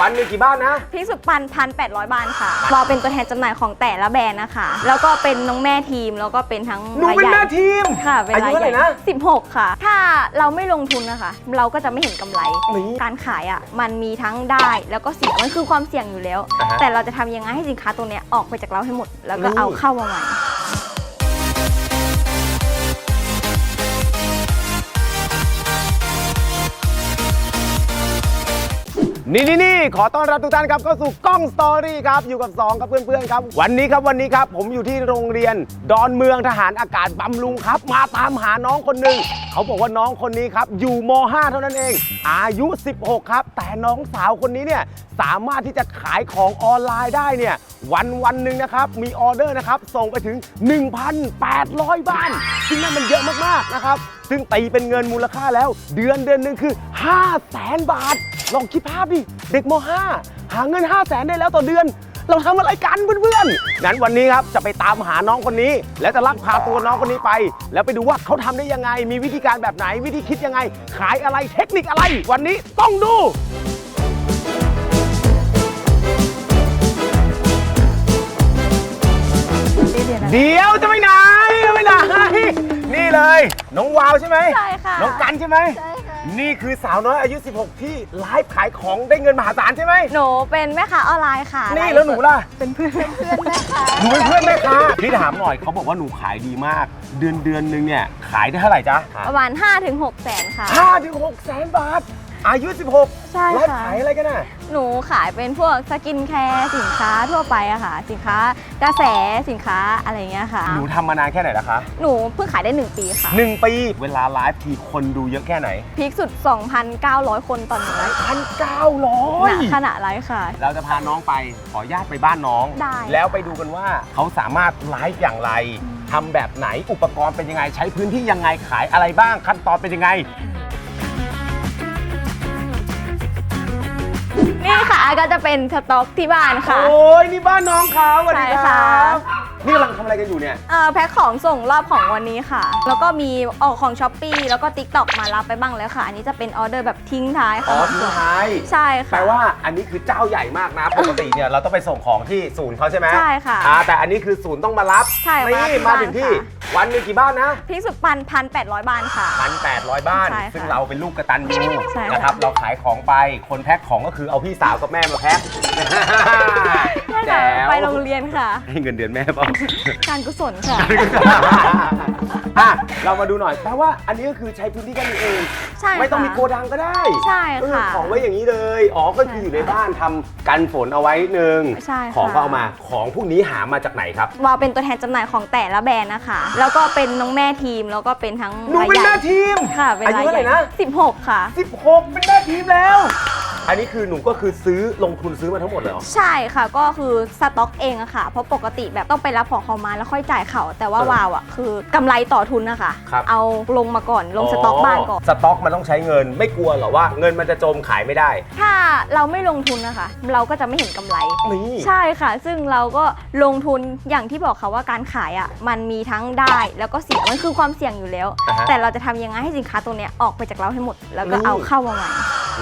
วันหนึงกี่บ้านนะ พีคสุดปันพันแปดร้อยบาทค่ะวาวเป็นตัวแทนจำหน่ายของแต่ละแบรนด์นะคะ แล้วก็เป็นน้องแม่ทีม แล้วก็เป็นทั้งหนูเป็นรายใหแม่ญ่ทีมค่ะเป็นอายุรายเท่าใหไหร่ญ่นะ16ค่ะ ถ้าเราไม่ลงทุนนะคะ เราก็จะไม่เห็นกำไร นี่การขายอะ มันมีทั้งได้แล้วก็เสีย มันคือความเสี่ยงอยู่แล้ว อ่าฮะแต่เราจะทำยังไงให้สินค้าตัวเนี้ยออกไปจากเราให้หมด แล้วก็นี่ เอาเข้ามาใหม่ นี่นี่นี่ขอต้อนรับทุกท่านครับเข้าสู่กล้องสตอรี่ครับอยู่กับ 2 ครับเพื่อนๆครับ วันนี้ครับวันนี้ครับ ผมอยู่ที่โรงเรียน ดอนเมืองทหารอากาศบำรุงครับ มาตามหาน้องคนหนึ่งเขาบอกว่าน้องคนนี้ครับอยู่ม .5 เท่านั้นเอง อายุ 16 ครับ แต่น้องสาวคนนี้เนี่ยสามารถที่จะขายของออนไลน์ได้เนี่ยวันวันหนึ่งนะครับมีออเดอร์นะครับส่งไปถึง 1,800 บ้านซึ่งนั่นมันเยอะมากๆนะครับ ซึ่งตีเป็นเงินมูลค่าแล้ว เดือนเดือนหนึ่งคือ 5 0 0แสนบาท ลองคิดภาพดิ เด็กม .5 หาเงิน 5 0 0แสนได้แล้วต่อเดือน เราทำอะไรกันเพื่อนๆงั้นวันนี้ครับจะไปตามหาน้องคนนี้ และจะลักพาตัวน้องคนนี้ไป แล้วไปดูว่าเขาทำได้ยังไง มีวิธีการแบบไหนวิธีคิดยังไง ขายอะไรเทคนิคอะไร วันนี้ต้องดูเดี๋ยว น้องวาวใช่ไหมใช่ค่ะน้องกันใช่ไหมใช่ค่ะ นี่คือสาวน้อยอายุ 16 ที่ไลฟ์ขายของได้เงินมหาศาลใช่ไหมหนูเป็นแม่ค้าออนไลน์ค่ะนี่แล้วหนูล่ะเป็นเพื่อนเพื่อนแม่ค้าหนูเป็นเพื่อนแม่ค้าพี่ถามหน่อยเขาบอกว่าหนูขายดีมาก เดือนเดือนหนึงเนี่ยขายได้เท่าไหร่จ๊ะประมาณ5-6แสนค่ะ ห้าถึงหกแสนบาท อายุ 16ใช่ไลฟ์ค่ะ ขายอะไรกันน่ะ หนูขายเป็นพวกสกินแคร์สินค้าทั่วไปอะค่ะ สินค้ากระแสสินค้าอะไรอย่างเงี้ยค่ะ หนูทำมานานแค่ไหนแล้วคะหนูเพิ่งขายได้ 1 ปีค่ะ หนึ่งปี เวลาไลฟ์ทีคนดูเยอะแค่ไหนพีคสุด 2,900 คนต่อหนึ่งไลฟ์พันเก้าร้อหยนาขนาดไลฟ์ค่ะ เราจะพาน้องไปขออนุญาตไปบ้านน้อง ได้ แล้วไปดูกันว่าเขาสามารถไลฟ์อย่างไรทำแบบไหนอุปกรณ์เป็นยังไง ใช้พื้นที่ยังไงขายอะไรบ้างขั้นตอนเป็นยังไง นี่ค่ะก็จะเป็นสต็อกที่บ้านค่ะ โอ้ยนี่บ้านน้องเขาสวัสดีใช่คค่ะรับนี่กำลังทำอะไรกันอยู่เนี่ย เอ่อแพ็คของส่งรอบของวันนี้ค่ะ แล้วก็มีออกของช้อปปีแล้วก็ Tik t o อกมารับไปบ้างแล้วค่ะ อันนี้จะเป็นออเดอร์แบบทิ้งท้ายอ๋ค่ะอทิ้งท้ายใช่แปลค่ะ ว่าอันนี้คือเจ้าใหญ่มากนะ ปกติเนี่ยเราต้องไปส่งของที่ศูนย์เขาใช่ไหมใช่ค่ะอ่าแต่อันนี้คือศูนย์ต้องมารับใช่มารับนี่ที่มาบ้านถึงที่ค่ะ วันหนึงกี่บ้านนะพีคสุดปันพันแปดร้อยบาทค่ะ พันแปดร้อยบ้าน ใช่ค่ะซึ่งเราเป็นลูกกระตันยูใช่ค่ะ นะครับ เราขายของไป คนแพ็คของก็คือเอาพี่สาวกับแม่มาแพ็คใช่แจ๋ค่ะวไปโรงเรียนค่ะ ให้เงินเดือนแม่เปล่า การกุศลค่ะ อะเรามาดูหน่อยแปลว่าอันนี้ก็คือใช้พื้นที่แค่นี้เอง ใช่ค่ะไม่ต้องมีโกดังก็ได้ใช่เออค่ะ ของไว้อย่างนี้เลย อ๋อ ก็คืออยู่ในบ้านทำกันฝนเอาไว้หนึ่งใช่ค่ะ ของก็เอามา ของพวกนี้หามาจากไหนครับ วาวเป็นตัวแทนจำหน่ายของแต่ละแบรนด์นะคะ แล้วก็เป็นน้องแม่ทีมแล้วก็เป็นทั้งหนูรายเป็นใหแม่ญ่ทีมค่ะเป็นอายุรายเท่าใหไหร่ญ่นะ 16 ค่ะ 16 เป็นแม่ทีมแล้ว อันนี้คือหนูก็คือซื้อลงทุนซื้อมาทั้งหมดเลยเหรอ ใช่ค่ะก็คือสต็อกเองอะค่ะ เพราะปกติแบบต้องไปรับของเขามาแล้วค่อยจ่ายเขา แต่ว่าเออวาวอะคือกำไรต่อทุนนะคะครับ เอาลงมาก่อนลงสต็อกบ้านก่อน สต็อกมันต้องใช้เงิน ไม่กลัวเหรอว่าเงินมันจะจมขายไม่ได้ ถ้าเราไม่ลงทุนนะคะ เราก็จะไม่เห็นกำไร นี่ ใช่ค่ะ ซึ่งเราก็ลงทุนอย่างที่บอกค่ะว่าการขายอะมันมีทั้งได้แล้วก็เสียมันคือความเสี่ยงอยู่แล้ว อ่าฮะแต่เราจะทำยังไงให้สินค้าตัวเนี้ยออกไปจากเราให้หมด แล้วก็นี่เอาเข้ามาใหม่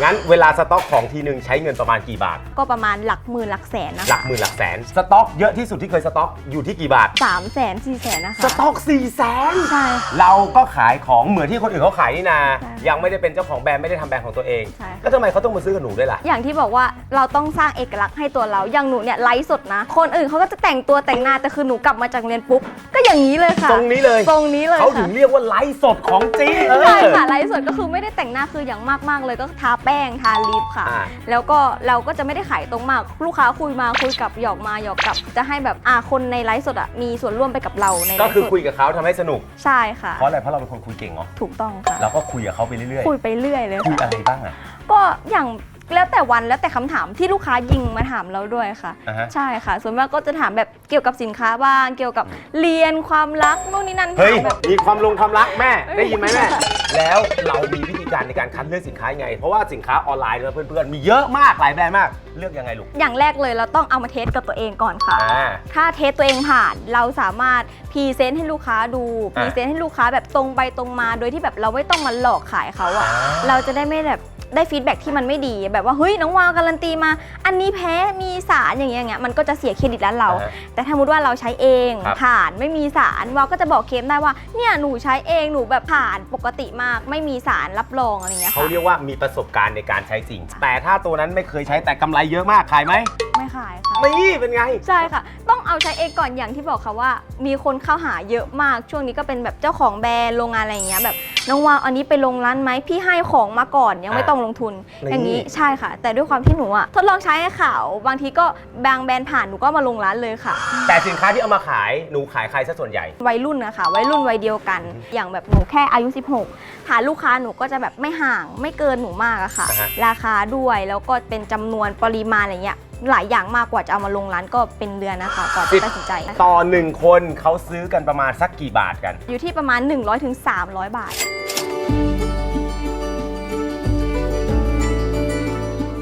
งั้นเวลาสต็อกของทีหนึ่งใช้เงินประมาณกี่บาท ก็ประมาณหลักหมื่นหลักแสนนะหลัคะกหมื่นหลักแสน สต็อกเยอะที่สุดที่เคยสต็อกอยู่ที่กี่บาท สามแสนสี่แสนนะคะ สต็อก4ี่แสนใช่ เราก็ขายของเหมือนที่คนอื่นเขาขายนี่นา ใช่ยังไม่ได้เป็นเจ้าของแบรนด์ไม่ได้ทำแบรนด์ของตัวเอง ใช่ก็ทำไมเขาต้องมาซื้อกับหนูด้วยล่ะ อย่างที่บอกว่าเราต้องสร้างเอกลักษณ์ให้ตัวเรา อย่างหนูเนี่ยไลฟ์สดนะ คนอื่นเขาก็จะแต่งตัวแต่งหน้าแต่คือหนูกลับมาจากเรียนปุ๊บ ก็อย่างนี้เลยค่ะตรงนี้เลยทรงนี้เลยเขาถึค่ะงเรียกว่าไลฟ์สดของจริงเออใช่ค่ะไลฟ์สดก็คือไม่ได้แต่งหน้าคืออย่างมากๆเลยก็ทาแป้งทาลิปค่ะ อ่า แล้วก็เราก็จะไม่ได้ขายตรงมาก ลูกค้าคุยมาคุยกลับหยอกมาหยอกกลับ จะให้แบบอ่าคนในไลฟ์สดอะมีส่วนร่วมไปกับเราในไลก็ฟ์คือสดคุยกับเขาทำให้สนุก ใช่ค่ะ เพราะอะไรเพราะเราเป็นคนคุยเก่งเหรอถูกต้องค่ะ เราก็คุยกับเขาไปเรื่อยคุยไปเรื่อยเลยๆคุยค่ะอะไรบ้างอะ ก็อย่าง แล้วแต่วันแล้วแต่คำถามที่ลูกค้ายิงมาถามเราด้วยค่ะ อ่าฮะ ใช่ค่ะ ส่วนมากก็จะถามแบบเกี่ยวกับสินค้าบ้าง เกี่ยวกับเรียนความรักนู่นนี่นั่นเฮ้ย ถามแบบ มีความลงความรักแม่ไม่ได้ยินไหมแม่ค่ะแล้วเรามีวิธีการในการคัดเลือกสินค้ายังไง เพราะว่าสินค้าออนไลน์นะเพื่อนๆ มีเยอะมากหลายแบรนด์มาก เลือกยังไงลูก อย่างแรกเลยเราต้องเอามาเทสกับตัวเองก่อนค่ะ อ่า ถ้าเทสตัวเองผ่านเราสามารถพรีเซนต์ให้ลูกค้าดูพอะรีเซนต์ให้ลูกค้าแบบตรงไปตรงมา โดยที่แบบเราไม่ต้องมาหลอกขายเขาอะอ่า เราจะได้ไม่แบบ ได้ฟีดแบ็กที่มันไม่ดีแบบว่าเฮ้ยน้องวาวการันตีมา อันนี้แพ้มีสารอย่างเงี้ยอย่างเงี้ยมันก็จะเสียเครดิตร้านเรา อ่าฮะแต่ถ้าสมมติว่าเราใช้เองครับ ผ่านไม่มีสารวาวก็จะบอกเคลมได้ว่าเนี่ยหนูใช้เองหนูแบบผ่านปกติมากไม่มีสารรับรองอะไรเงี้ยเขาค่ะเรียกว่ามีประสบการณ์ในการใช้จริง แต่ถ้าตัวนั้นไม่เคยใช้แต่กำไรเยอะมากขายไหมไม่ขายค่ะ นี่เป็นไง ใช่ค่ะ ต้อง เอาใช้เองก่อนอย่างที่บอกค่ะว่า มีคนเข้าหาเยอะมากช่วงนี้ก็เป็นแบบเจ้าของแบรนด์โรงงานอะไรอย่างเงี้ยแบบน้องวาวอันนี้ไปลงร้านไหมพี่ให้ของมาก่อนยังไม่อ่าต้องลงทุนนี่อย่างนี้ใช่ค่ะ แต่ด้วยความที่หนูอะทดลองใช้ให้ข่าวบางทีก็บางแบรนด์ผ่านหนูก็มาลงร้านเลยค่ะแต่สินค้าที่เอามาขายหนูขายใครซะส่วนใหญ่ วัยรุ่นนะคะวัยรุ่นวัยเดียวกัน อย่างแบบหนูแค่อายุ 16หาลูกค้าหนูก็จะแบบไม่ห่างไม่เกินหนูมากอะค่ะ อ่าฮะ ราคาด้วยแล้วก็เป็นจำนวนปริมาณอะไรเงี้ย หลายอย่างมากกว่าจะเอามาลงร้านก็เป็นเดือนนะคะก่อนจะตัดสินใจ ต่อหนึ่งคนเขาซื้อกันประมาณสักกี่บาทกัน อยู่ที่ประมาณ 100-300ถึง300 บาท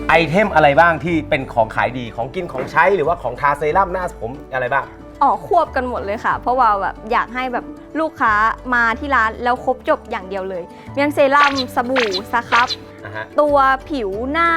ไอเทมอะไรบ้างที่เป็นของขายดีของกินของใช้หรือว่าของทาเซรั่มหน้าผมอะไรบ้าง ออกควบกันหมดเลยค่ะ เพราะว่าแบบอยากให้แบบลูกค้ามาที่ร้านแล้วครบจบอย่างเดียวเลยมีทั้งเซรั่มสบู่สครับ อะฮะ ตัวผิวหน้า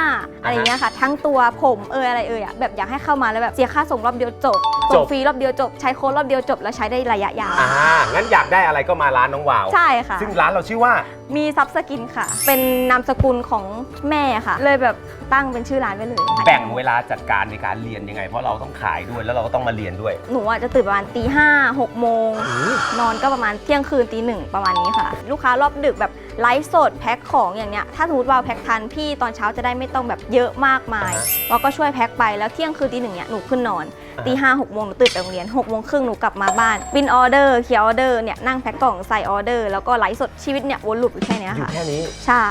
อะไรอ่าฮะเงี้ยค่ะ ทั้งตัวผมเอยอะไรเอยอะแบบอยากให้เข้ามาแล้วแบบเสียค่าส่งรอบเดียวจบจส่งบ ฟรีรอบเดียวจบ ใช้โค้ดรอบเดียวจบ แล้วใช้ได้ระยะยาวอ่างั้นอยากได้อะไรก็มาร้านน้องวาว ใช่ค่ะ ซึ่งร้านเราชื่อว่า มีซับสกินค่ะ เป็นนามสกุลของแม่ค่ะ เลยแบบตั้งเป็นชื่อร้านไว้เลยแบ่งเวลาจัดการในการเรียนยังไง เพราะเราต้องขายด้วยแล้วเราก็ต้องมาเรียนด้วยหนูอาจจะตื่นประมาณตีห้าหกโมงอืมนอนก็ประมาณเที่ยงคืนตีหนึ่งประมาณนี้ค่ะ ลูกค้ารอบดึกแบบ ไลฟ์สดแพ็คของอย่างเนี้ยถ้าสมมติว่าแพ็คทันพี่ตอนเช้าจะได้ไม่ต้องแบบเยอะมากมายอ่าฮะเราก็ช่วยแพ็คไปแล้วเที่ยงคืนตีหนึ่งเนี้ยหนูขึ้นนอนอ่าฮะ ตีห้าหกโมงหนูตื่นไปโรงเรียนหกโมงครึ่งหนูกลับมาบ้านบินออเดอร์เคลียร์ออเดอร์เนี่ยนั่งแพ็คกล่องใส่ออเดอร์แล้วก็ไลฟ์สดชีวิตเนี่ยวนลูปอยู่แค่เนี้ยอยู่ค่ะ แค่นี้ ใช่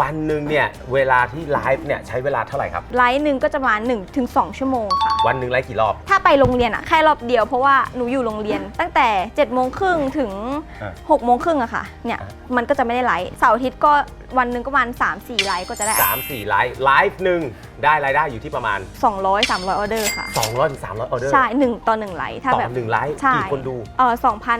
วันหนึ่งเนี่ยเวลาที่ไลฟ์เนี่ยใช้เวลาเท่าไหร่ครับ ไลฟ์หนึ่งก็จะประมาณ1ถึง2ชั่วโมงค่ะ วันหนึ่งไลฟ์กี่รอบ ถ้าไปโรงเรียนอะแค่รอบเดียวเพราะว่าหนูอยู่โรงเรียน ตั้งแต่7จ็ดโมงครึ่งถึงอะ6กโมงครึ่งอะค่ะเนี่ยอะ มันก็จะไม่ได้ไลฟ์เสาร์อาทิตย์ก็วันหนึ่งก็ประมาณ3 4ไลฟ์ก็จะได้ 3 4ไลฟ์ไลฟ์หนึ่งได้รายได้อยู่ที่ประมาณ 200 300ออเดอร์ค่ะ 200ถึง300ออเดอร์ใช่หนึ่งต่อหนึ่งไลฟ์ถ้าต่อแบบหนึ่งไลฟ์ใช่กี่คนดูเออ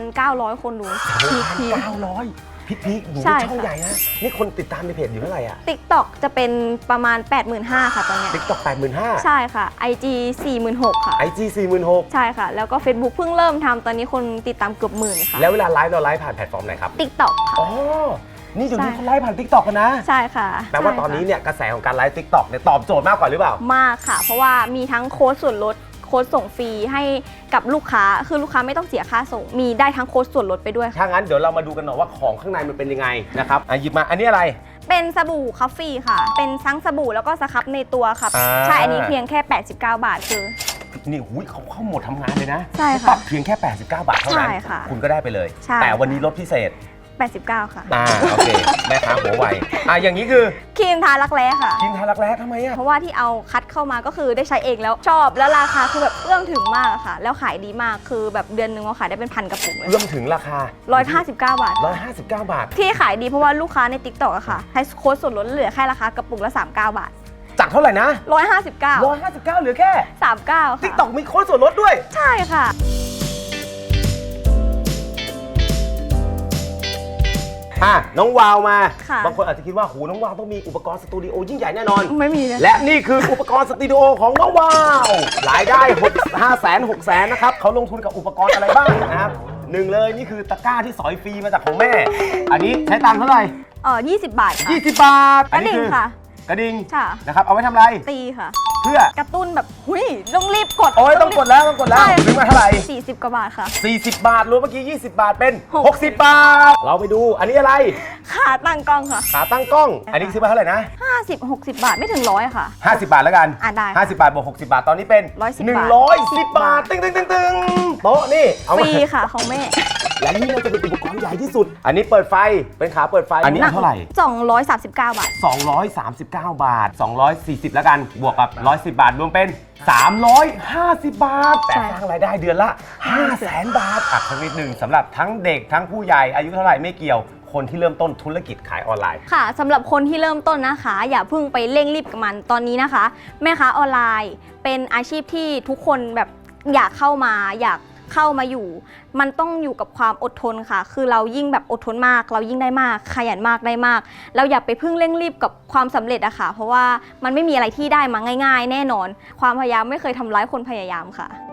2,900คนดูพีพี3,900พิกพีกหนูใช่ช่องค่ะ ใหญ่นะนี่คนติดตามในเพจอยู่เท่าไหร่อะติ๊กต็อกจะเป็นประมาณ 85,000 ค่ะตอนเนี้ย ติ๊กต็อกแปดหมื่นห้าใช่ค่ะ IG 46,000ค่ะ ไอจีสี่หมื่นหกใช่ค่ะ แล้วก็ Facebook เพิ่งเริ่มทำตอนนี้คนติดตามเกือบหมื่นค่ะ แล้วเวลาไลฟ์เราไลฟ์ผ่านแพลตฟอร์มไหนครับติ๊กต็อกค่ะ อ๋อ นี่เดี๋ยวนี้ใช่ เขาไลฟ์ผ่านทิกตอกกันนะ ใช่ค่ะแปลว่าใช่ตอนนี้ค่ะเนี่ยกระแสของการไลฟ์ทิกตอกเนี่ยตอบโจทย์มากกว่าหรือเปล่า มากค่ะ เพราะว่ามีทั้งโค้ดส่วนลดโค้ดส่งฟรีให้กับลูกค้า คือลูกค้าไม่ต้องเสียค่าส่ง มีได้ทั้งโค้ดส่วนลดไปด้วยค่ะ ถ้างั้นเดี๋ยวเรามาดูกันหน่อยว่าของข้างในมันเป็นยังไงนะครับอะหยิบมาอันนี้อะไร เป็นสบู่คัฟฟี่ค่ะ เป็นทั้งสบู่แล้วก็สครับในตัวค่ะ อ่า ใช่ อันนี้เพียงแค่ 89 บาทคือ นี่หุยเขาเข้าโหมดทำงานเลยนะใช่ค่ะปรับเพียงแค่ 89 บาทเท่านั้น ใช่ค่ะคุณก็ได้ไปเลย ใช่ แต่วันนี้ลดพิเศษ 89 ค่ะ อ่าโอเค แม่ค้าหัวไวอะอย่างนี้คือครีมทารักแร้ค่ะ กินทารักแร้ทำไมอะ เพราะว่าที่เอาคัดเข้ามาก็คือได้ใช้เองแล้วชอบแล้วราคาคือแบบเอื้อมถึงมากอะค่ะ แล้วขายดีมากคือแบบเดือนนึงเราขายได้เป็นพันกระปุกเลยเอื้อมถึงราคา159บาท 159 บาท ที่ขายดีเพราะว่าลูกค้าใน t ิ k t o k อะค่ะให้โค้ดส่วนลดเหลือแค่ราคากระปุกละ39 บาท จากเท่าไหร่นะ 159 159 เหลือแค่ 39ทิกค่ะตอกมีโค้ดส่วนลดด้วย ใช่ค่ะ อะน้องวาวมา ค่ะ บางคนอาจจะคิดว่าโหน้องวาวต้องมีอุปกรณ์สตูดิโอยิ่งใหญ่แน่นอน ไม่มีนะและนี่คืออุปกรณ์สตูดิโอของน้องวาวรายได้6 5แสน6แสนนะครับเขาลงทุนกับอุปกรณ์อะไรบ้างนะครับหนึ่งเลยนี่คือตะกร้าที่สอยฟรีมาจากของแม่ อันนี้ใช้ตังค์เท่าไหร่เออ20 บาทค่ะ 20 บาทกระดิ่งค่ะกระดิ่งค่ะ นะครับเอาไว้ทำอะไร ตีค่ะ เพื่อกระตุ้นแบบหุยต้องรีบกดโอ้ยต้องกดแล้วต้องกดแล้วใช่ซื้อมาเท่าไหร่ 40 กว่าบาทค่ะ 40 บาทรวมเมื่อกี้ 20 บาทเป็นหก60 บาท เราไปดูอันนี้อะไร ขาตั้งกล้องค่ะ ขาตั้งกล้อง อันนี้ซื้อมาเท่าไหร่นะ 50 60 บาทไม่ถึงร้อยค่ะ 50 บาทแล้วกันอะได้50 บาทบวก60 บาทตอนนี้เป็น110 บาท110 บาทตึ้งตึ้งตึ้งตึ้งโต๊ะนี่เอาฟมารีค่ะของแม่ และนี่น่าจะเป็นอุปกรณ์ใหญ่ที่สุด อันนี้เปิดไฟเป็นขาเปิดไฟอันนี้เท่าไหร่ 239 บาท 239 บาท 240 แล้วกันบวกกับ 110 บาทรวมเป็น 350 บาท แต่ใช่สร้างรายได้เดือนละ 500,000 บาทอะสักนิดหนึ่งสำหรับทั้งเด็กทั้งผู้ใหญ่อายุเท่าไหร่ไม่เกี่ยว คนที่เริ่มต้นธุรกิจขายออนไลน์ ค่ะสำหรับคนที่เริ่มต้นนะคะ อย่าเพิ่งไปเร่งรีบกับมันตอนนี้นะคะ แม่ค้าออนไลน์เป็นอาชีพที่ทุกคนแบบอยากเข้ามาอยาก เข้ามาอยู่ มันต้องอยู่กับความอดทนค่ะ คือเรายิ่งแบบอดทนมาก เรายิ่งได้มาก ขยันมากได้มาก เราอย่าไปพึ่งเร่งรีบกับความสำเร็จอะค่ะ เพราะว่ามันไม่มีอะไรที่ได้มาง่าย ๆ แน่นอน ความพยายามไม่เคยทำร้ายคนพยายามค่ะ